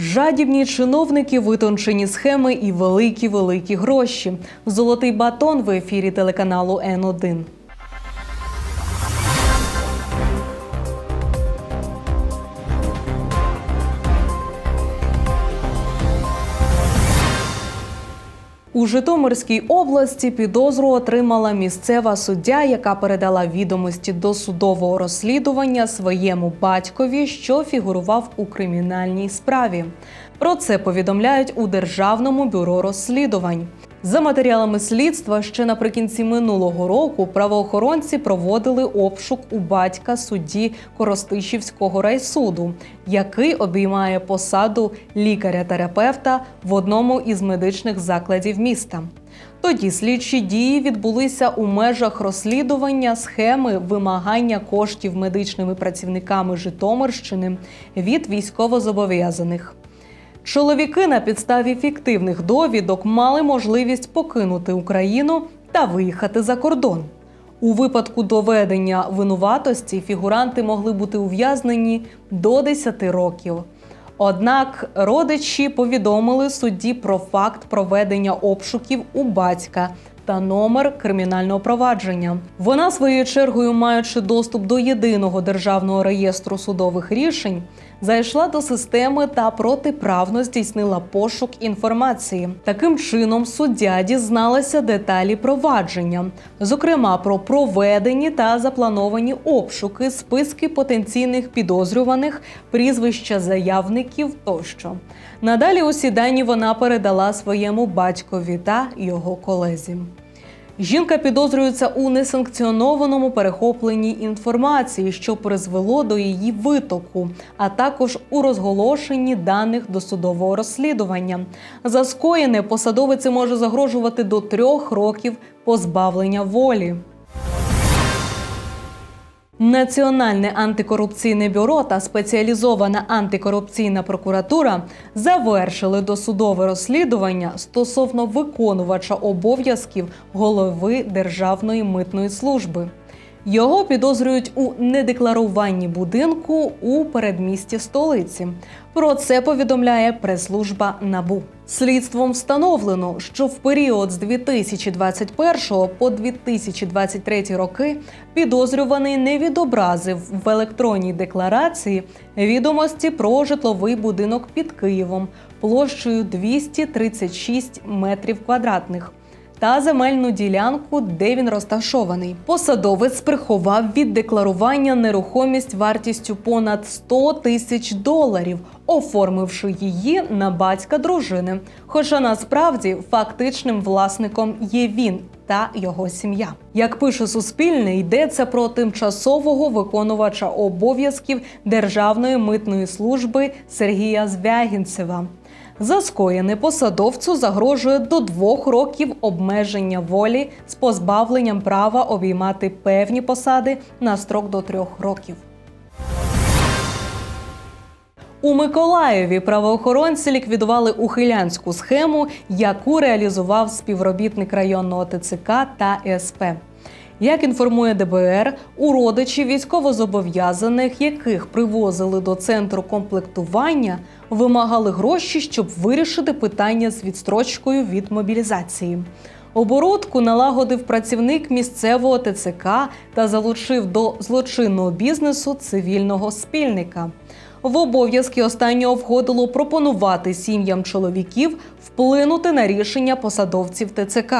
Жадібні чиновники, витончені схеми і великі великі гроші. Золотий батон в ефірі телеканалу Н1. У Житомирській області підозру отримала місцева суддя, яка передала відомості до судового розслідування своєму батькові, що фігурував у кримінальній справі. Про це повідомляють у Державному бюро розслідувань. За матеріалами слідства, ще наприкінці минулого року правоохоронці проводили обшук у батька судді Коростишівського райсуду, який обіймає посаду лікаря-терапевта в одному із медичних закладів міста. Тоді слідчі дії відбулися у межах розслідування схеми вимагання коштів медичними працівниками Житомирщини від військовозобов'язаних. Чоловіки на підставі фіктивних довідок мали можливість покинути Україну та виїхати за кордон. У випадку доведення винуватості фігуранти могли бути ув'язнені до 10 років. Однак родичі повідомили судді про факт проведення обшуків у батька та номер кримінального провадження. Вона своєю чергою, маючи доступ до єдиного державного реєстру судових рішень, зайшла до системи та протиправно здійснила пошук інформації. Таким чином, суддя дізналася деталі провадження, зокрема про проведені та заплановані обшуки, списки потенційних підозрюваних, прізвища заявників тощо. Надалі усі дані вона передала своєму батькові та його колезі. Жінка підозрюється у несанкціонованому перехопленні інформації, що призвело до її витоку, а також у розголошенні даних досудового розслідування. За скоєне посадовиці може загрожувати до трьох років позбавлення волі. Національне антикорупційне бюро та спеціалізована антикорупційна прокуратура завершили досудове розслідування стосовно виконувача обов'язків голови Державної митної служби. Його підозрюють у недекларуванні будинку у передмісті столиці. Про це повідомляє прес-служба НАБУ. Слідством встановлено, що в період з 2021 по 2023 роки підозрюваний не відобразив в електронній декларації відомості про житловий будинок під Києвом площею 236 метрів квадратних та земельну ділянку, де він розташований. Посадовець приховав від декларування нерухомість вартістю понад 100 тисяч доларів, оформивши її на батька дружини. Хоча насправді фактичним власником є він. Та його сім'я, як пише Суспільне, йдеться про тимчасового виконувача обов'язків Державної митної служби Сергія Звягінцева. За скоєне посадовцю загрожує до двох років обмеження волі з позбавленням права обіймати певні посади на строк до трьох років. У Миколаєві правоохоронці ліквідували ухилянську схему, яку реалізував співробітник районного ТЦК та СП. Як інформує ДБР, у родичі військовозобов'язаних, яких привозили до центру комплектування, вимагали гроші, щоб вирішити питання з відстрочкою від мобілізації. Оборудку налагодив працівник місцевого ТЦК та залучив до злочинного бізнесу цивільного спільника. В обов'язки останнього входило пропонувати сім'ям чоловіків вплинути на рішення посадовців ТЦК.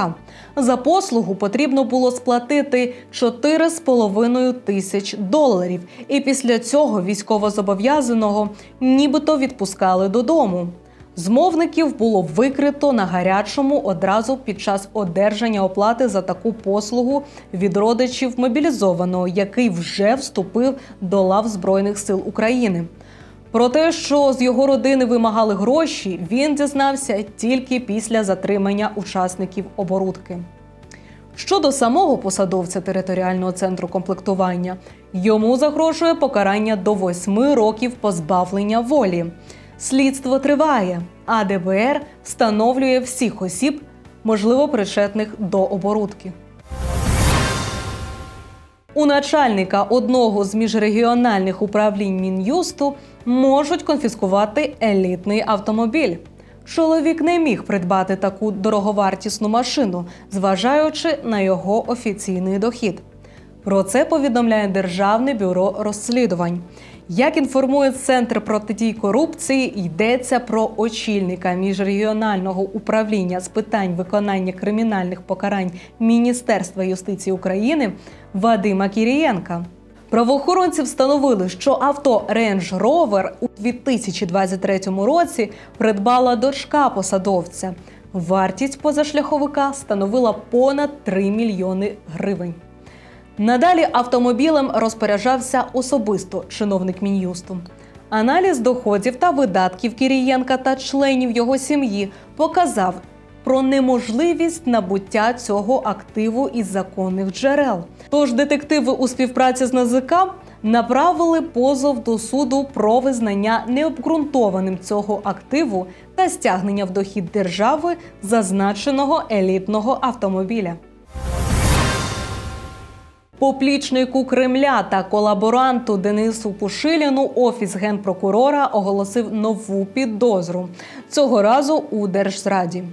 За послугу потрібно було сплатити 4,5 тисяч доларів, і після цього військовозобов'язаного нібито відпускали додому. Змовників було викрито на гарячому одразу під час одержання оплати за таку послугу від родичів мобілізованого, який вже вступив до лав Збройних сил України. Про те, що з його родини вимагали гроші, він дізнався тільки після затримання учасників оборудки. Щодо самого посадовця територіального центру комплектування, йому загрожує покарання до восьми років позбавлення волі. Слідство триває, а ДБР встановлює всіх осіб, можливо, причетних до оборудки. У начальника одного з міжрегіональних управлінь мін'юсту можуть конфіскувати елітний автомобіль. Чоловік не міг придбати таку дороговартісну машину, зважаючи на його офіційний дохід. Про це повідомляє Державне бюро розслідувань. Як інформує Центр протидії корупції, йдеться про очільника міжрегіонального управління з питань виконання кримінальних покарань Міністерства юстиції України Вадима Кірієнка. Правоохоронці встановили, що авто Range Rover у 2023 році придбала дочка посадовця. Вартість позашляховика становила понад 3 мільйони гривень. Надалі автомобілем розпоряджався особисто чиновник Мін'юсту. Аналіз доходів та видатків Кірієнка та членів його сім'ї показав про неможливість набуття цього активу із законних джерел. Тож детективи у співпраці з НАЗК направили позов до суду про визнання необґрунтованим цього активу та стягнення в дохід держави зазначеного елітного автомобіля. Поплічнику Кремля та колаборанту Денису Пушиліну офіс генпрокурора оголосив нову підозру цього разу у Держзраді.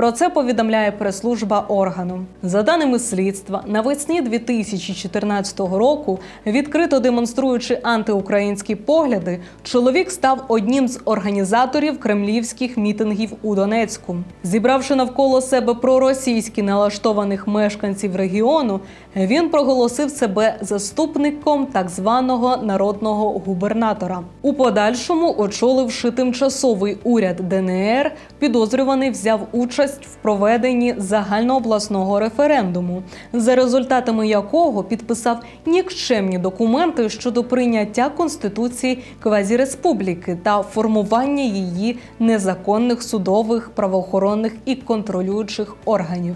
Про це повідомляє прес-служба органу. За даними слідства, навесні 2014 року, відкрито демонструючи антиукраїнські погляди, чоловік став одним з організаторів кремлівських мітингів у Донецьку. Зібравши навколо себе проросійські налаштованих мешканців регіону, він проголосив себе заступником так званого народного губернатора. У подальшому, очоливши тимчасовий уряд ДНР, підозрюваний взяв участь в проведенні загальнообласного референдуму, за результатами якого підписав нікчемні документи щодо прийняття конституції квазіреспубліки та формування її незаконних судових, правоохоронних і контролюючих органів.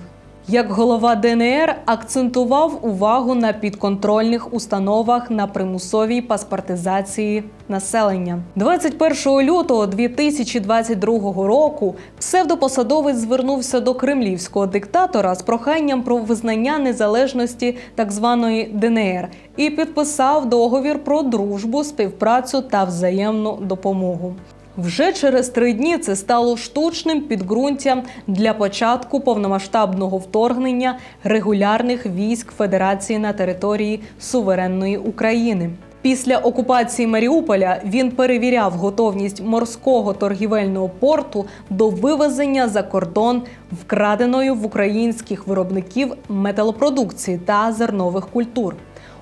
Як голова ДНР акцентував увагу на підконтрольних установах на примусовій паспортизації населення 21 лютого 2022 року. Псевдопосадовець звернувся до кремлівського диктатора з проханням про визнання незалежності так званої ДНР і підписав договір про дружбу, співпрацю та взаємну допомогу. Вже через три дні це стало штучним підґрунтям для початку повномасштабного вторгнення регулярних військ Федерації на території суверенної України. Після окупації Маріуполя він перевіряв готовність морського торгівельного порту до вивезення за кордон вкраденої в українських виробників металопродукції та зернових культур.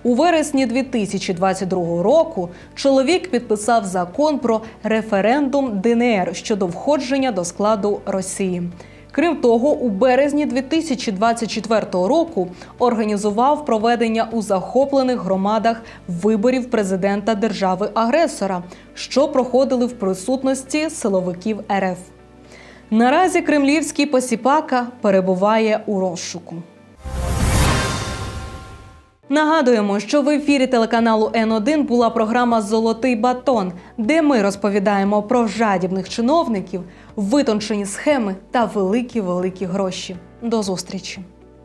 У вересні 2022 року чоловік підписав закон про референдум ДНР щодо входження до складу Росії. Крім того, у березні 2024 року організував проведення у захоплених громадах виборів президента держави-агресора, що проходили в присутності силовиків РФ. Наразі кремлівський посіпака перебуває у розшуку. Нагадуємо, що в ефірі телеканалу Н1 була програма Золотий батон, де ми розповідаємо про жадібних чиновників, витончені схеми та великі великі гроші. До зустрічі!